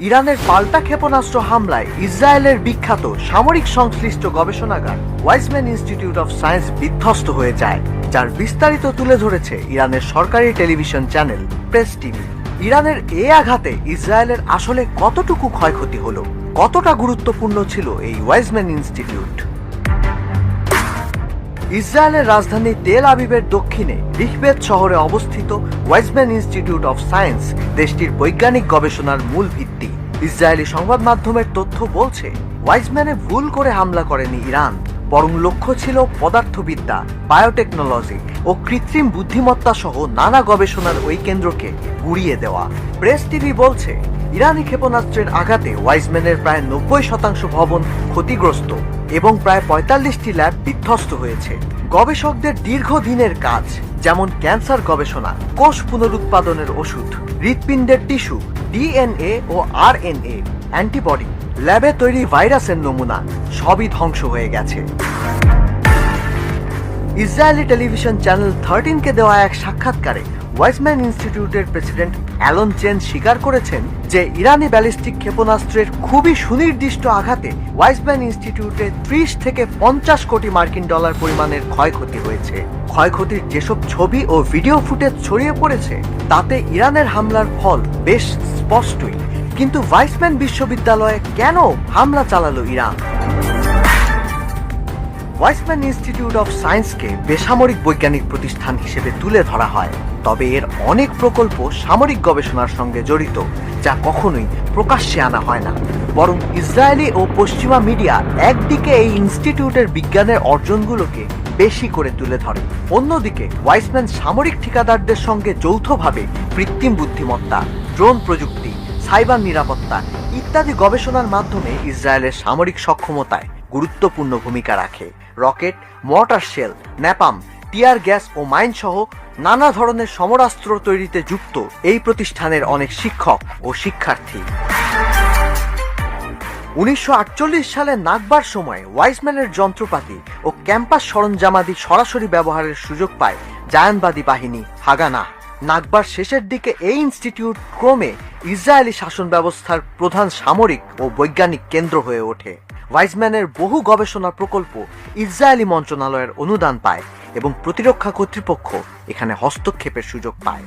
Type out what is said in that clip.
ইরানের পাল্টা ক্ষেপণাস্ত্র হামলায় ইসরায়েলের বিখ্যাত সামরিক সংশ্লিষ্ট গবেষণাগার ওয়াইজম্যান ইনস্টিটিউট অফ সায়েন্স বিধ্বস্ত হয়ে যায়, যার বিস্তারিত তুলে ধরেছে ইরানের সরকারি টেলিভিশন চ্যানেল প্রেস টিভি। ইরানের এ আঘাতে ইসরায়েলের আসলে কতটুকু ক্ষয়ক্ষতি হল, কতটা গুরুত্বপূর্ণ ছিল এই ওয়াইজম্যান ইনস্টিটিউট? ইসরায়েলের রাজধানী তেল আবিবের দক্ষিণে রিহবেদ শহরে অবস্থিত ওয়াইজম্যান ইনস্টিটিউট অফ সায়েন্স দেশটির বৈজ্ঞানিক গবেষণার মূল ভিত্তি। ইসরায়েলি সংবাদ মাধ্যমের তথ্য বলছে ওয়াইজম্যানে ভুল করে হামলা করেনি ইরান, বরং লক্ষ্য ছিল পদার্থবিদ্যা, বায়োটেকনোলজি ও কৃত্রিম বুদ্ধিমত্তা সহ নানা গবেষণার ওই কেন্দ্রকে গুড়িয়ে দেওয়া। প্রেস টিভি বলছে ইরানি ক্ষেপণাস্ত্রের আঘাতে ওয়াইজম্যানের প্রায় নব্বই শতাংশ ভবন ক্ষতিগ্রস্ত এবং প্রায় পঁয়তাল্লিশটি ল্যাব বিধ্বস্ত হয়েছে। গবেষকদের দীর্ঘদিনের কাজ, যেমন ক্যান্সার গবেষণা, কোষ পুনরুৎপাদনের ওষুধ, হৃৎপিণ্ডের টিস্যু, ডিএনএ ও আরএনএ, অ্যান্টিবডি, ল্যাবে তৈরি ভাইরাসের নমুনা, সবই ধ্বংস হয়ে গেছে। ইসরায়েলি টেলিভিশন চ্যানেল থার্টিনকে দেওয়া এক সাক্ষাৎকারে ওয়াইসম্যান ইনস্টিটিউটের প্রেসিডেন্ট অ্যালন চেন স্বীকার করেছেন যে ইরানি ব্যালিস্টিক ক্ষেপণাস্ত্রের খুবই সুনির্দিষ্ট আঘাতে ওয়াইসম্যান ইনস্টিটিউটে ত্রিশ থেকে পঞ্চাশ কোটি মার্কিন ডলার পরিমাণের ক্ষয়ক্ষতি হয়েছে। ক্ষয়ক্ষতির যেসব ছবি ও ভিডিও ফুটেজ ছড়িয়ে পড়েছে, তাতে ইরানের হামলার ফল বেশ স্পষ্টই। কিন্তু ভাইসম্যান বিশ্ববিদ্যালয়ে কেন হামলা চালালো ইরান? ওয়াইসম্যান ইনস্টিটিউট অফ সায়েন্সকে বেসামরিক বৈজ্ঞানিক প্রতিষ্ঠান হিসেবে তুলে ধরা হয়। তবে এর অনেক প্রকল্প সামরিক গবেষণার সঙ্গে জড়িত, যা কখনোই প্রকাশ্যে আনা হয় না। বরং ইসরায়েলি ও পশ্চিমা মিডিয়া একদিকে এই ইনস্টিটিউটের বিজ্ঞানের অর্জনগুলোকে বেশি করে তুলে ধরে, অন্যদিকে ওয়াইসম্যান সামরিক ঠিকাদারদের সঙ্গে যৌথভাবে কৃত্রিম বুদ্ধিমত্তা, ড্রোন প্রযুক্তি, সাইবার নিরাপত্তা ইত্যাদি গবেষণার মাধ্যমে ইসরায়েলের সামরিক সক্ষমতায় গুরুত্বপূর্ণ ভূমিকা রাখে। Rocket, mortar shell, napalm, tear gas ও মাইন সহ নানা ধরনের সমরাস্ত্র তৈরিতে যুক্ত এই প্রতিষ্ঠানের অনেক শিক্ষক ও শিক্ষার্থী। উনিশশো আটচল্লিশ সালে নাগবার সময় ওয়াইসম্যানের যন্ত্রপাতি ও ক্যাম্পাস সরঞ্জামাদি সরাসরি ব্যবহারের সুযোগ পায় জায়ানবাদী বাহিনী হাগানা। নাগবার শেষের দিকে এই ইনস্টিটিউট ক্রমে ইসরায়েলি শাসন ব্যবস্থার প্রধান সামরিক ও বৈজ্ঞানিক কেন্দ্র হয়ে ওঠে। ওয়াইজম্যানের বহু গবেষণা প্রকল্প ইসরায়েলি মন্ত্রণালয়ের অনুদান পায় এবং প্রতিরক্ষা কর্তৃপক্ষ এখানে হস্তক্ষেপের সুযোগ পায়।